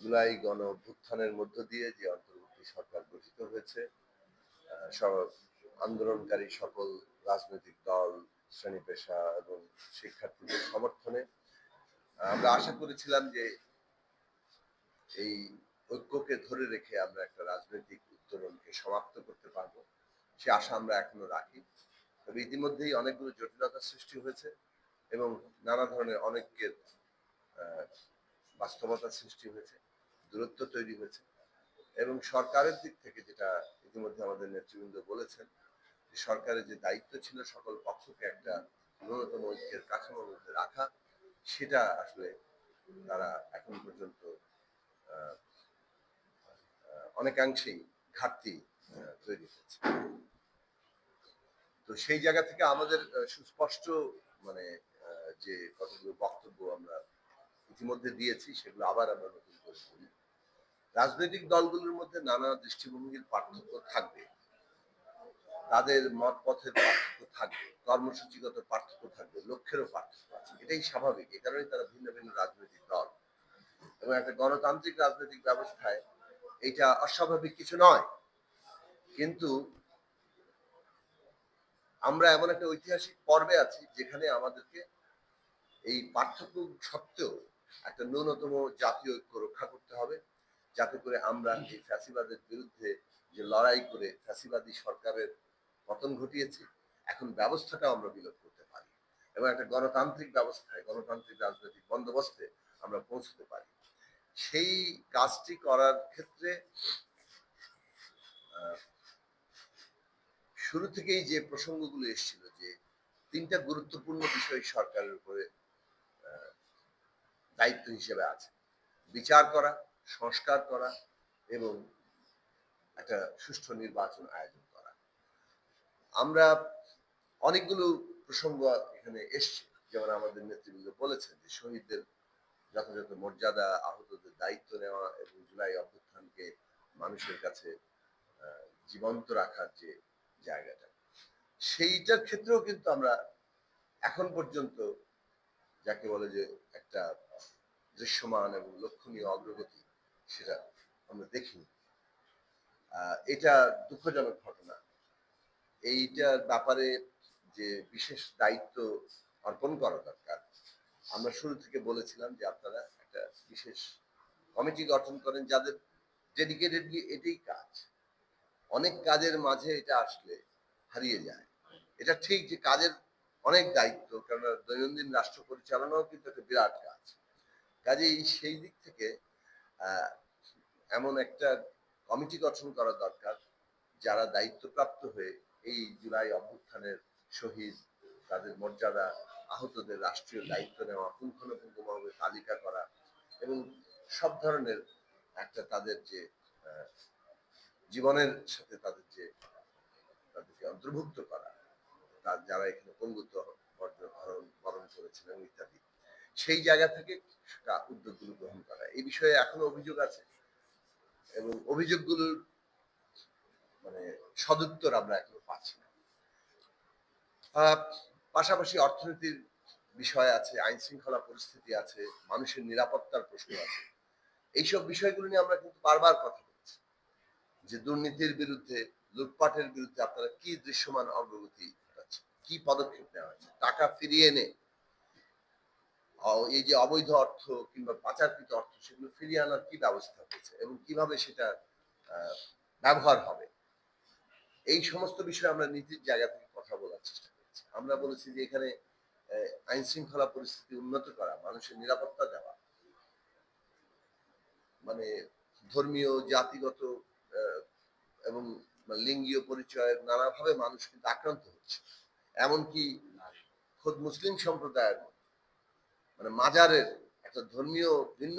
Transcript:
জুলাই গণ অভ্যুত্থানের মধ্য দিয়ে যে অন্তর্বর্তী সরকার গঠিত হয়েছে আন্দোলনকারী সকল রাজনৈতিক দল, শ্রেণি পেশা এবং শিক্ষার্থীদের সমর্থনে আমরা আশা করেছিলাম যে এই ঐক্যকে ধরে রেখে আমরা একটা রাজনৈতিক উত্তরণকে সমাপ্ত করতে পারব। সে আশা আমরা এখনও রাখি। তবে ইতিমধ্যেই অনেকগুলো জটিলতার সৃষ্টি হয়েছে এবং নানা ধরনের অনেকের আহ, বাস্তবতার সৃষ্টি হয়েছে দূরত্ব তৈরি হয়েছে এবং সরকারের দিক থেকে যেটা ইতিমধ্যে আমাদের নেতৃবৃন্দ বলেছেন সরকারের যে দায়িত্ব ছিল সকল পক্ষকে একটা ন্যূনতম ঐক্যের কাঠামোর মধ্যে রাখা সেটা আসলে তারা এখন পর্যন্ত অনেকাংশেই ঘাটতি তৈরি হয়েছে। তো সেই জায়গা থেকে আমাদের সুস্পষ্ট মানে যে কতগুলো বক্তব্য আমরা ইতিমধ্যে দিয়েছি, সেগুলো আবার আমরা নতুন করে বলি রাজনৈতিক দলগুলোর মধ্যে নানা দৃষ্টিভঙ্গির পার্থক্য থাকবে। তাদের মত পথের পার্থক্য থাকবে, কর্মসূচিগত পার্থক্য থাকবে, লক্ষ্যেরও পার্থক্য আছে। এটাই স্বাভাবিক, এ কারণে তারা ভিন্ন ভিন্ন রাজনৈতিক দল। এবং একটা গণতান্ত্রিক রাজনৈতিক ব্যবস্থায় এটা অস্বাভাবিক কিছু নয়। কিন্তু আমরা এমন একটা ঐতিহাসিক পর্বে আছি, যেখানে আমাদেরকে এই পার্থক্য সত্ত্বেও একটা ন্যূনতম জাতীয় ঐক্য রক্ষা করতে হবে, যাতে করে আমরা এই ফ্যাসিবাদের বিরুদ্ধে যে লড়াই করে ফ্যাসিবাদী সরকারের পতন ঘটিয়েছি, এখন ব্যবস্থাটা আমরা বিলোপ করতে পারি এবং একটা গণতান্ত্রিক ব্যবস্থায়, গণতান্ত্রিক রাজনৈতিক বন্দোবস্তে আমরা পৌঁছতে পারি। সেই কাজটি করার ক্ষেত্রে শুরু থেকেই যে প্রসঙ্গগুলো এসেছিল যে তিনটা গুরুত্বপূর্ণ বিষয় সরকারের উপরে দায়িত্ব হিসেবে আছে। বিচার করা, সংস্কার করা এবং একটা সুষ্ঠু নির্বাচন আয়োজন করা। আমরা অনেকগুলো প্রসঙ্গ এখানে এসছে। যেমন আমাদের নেতৃবৃন্দ বলেছেন যে শহীদদের যথাযথ মর্যাদা, আহতদের দায়িত্ব নেওয়া এবং জুলাই অভ্যুত্থানকে মানুষের কাছে জীবন্ত রাখার যে জায়গাটা। সেইটার ক্ষেত্রেও কিন্তু আমরা এখন পর্যন্ত যাকে বলে যে একটা দৃশ্যমান এবং লক্ষণীয় অগ্রগতি, সেটা আমরা দেখিনি। এটা দুঃখজনক ঘটনা। এইটার ব্যাপারে যে বিশেষ দায়িত্ব অর্পণ করা দরকার, আমরা শুরু থেকে বলেছিলাম যে আপনারা একটা বিশেষ কমিটি গঠন করেন যাদের ডেডিকেটেডলি এটাই কাজ। অনেক কাজের মাঝে এটা আসলে হারিয়ে যায়। এটা ঠিক যে কাজের অনেক দায়িত্ব কারণ দৈনন্দিন রাষ্ট্র পরিচালনাও কিন্তু একটা বিরাট কাজ। কাজেই সেই দিক থেকে এমন একটা কমিটি গঠন করা দরকার, যারা দায়িত্বপ্রাপ্ত হয়ে এই জুলাই অভ্যুত্থানের শহীদ, তাদের মর্যাদা আহতদের রাষ্ট্রীয় দায়িত্ব নেওয়া পুঙ্খানুপুঙ্খভাবে তালিকা করা এবং সব ধরনের একটা তাদের যে জীবনের সাথে তাদের যে, তাদেরকে অন্তর্ভুক্ত করা। তার যারা এখানে পঙ্গুত্ব বরণ করেছিলেন ইত্যাদি। সেই জায়গা থেকে উদ্যোগগুলো গ্রহণ করা। এই বিষয়ে এখনও অভিযোগ আছে এবং অভিযোগগুলোর মানে সদুত্তর আমরা এখনও পাচ্ছি না। পাশাপাশি অর্থনীতির বিষয় আছে আইন শৃঙ্খলা পরিস্থিতি আছে, মানুষের নিরাপত্তার প্রশ্ন আছে। এইসব বিষয়গুলো নিয়ে আমরা কিন্তু বারবার কথা বলছি যে দুর্নীতির বিরুদ্ধে, লুটপাটের বিরুদ্ধে আপনারা কি দৃশ্যমান অগ্রগতি কি পদক্ষেপ নেওয়া হচ্ছে টাকা ফিরিয়ে এনে এই যে অবৈধ অর্থ কিংবা পাচারকৃত অর্থ, সেগুলো ফিরিয়ে আনার কি ব্যবস্থা হয়েছে এবং কীভাবে সেটা ব্যবহার হবে? এই সমস্ত বিষয়ে আমরা নীতির জায়গা থেকে কথা বলার চেষ্টা করেছি। আমরা বলেছি যে এখানে আইন শৃঙ্খলা পরিস্থিতি উন্নত করা, মানুষের নিরাপত্তা দেওয়া মানে ধর্মীয়, জাতিগত এবং লিঙ্গীয় পরিচয়ের নানাভাবে মানুষ কিন্তু আক্রান্ত হচ্ছে। এমনকি খোদ মুসলিম সম্প্রদায়ের মানে মাজারের একটা ধর্মীয় ভিন্ন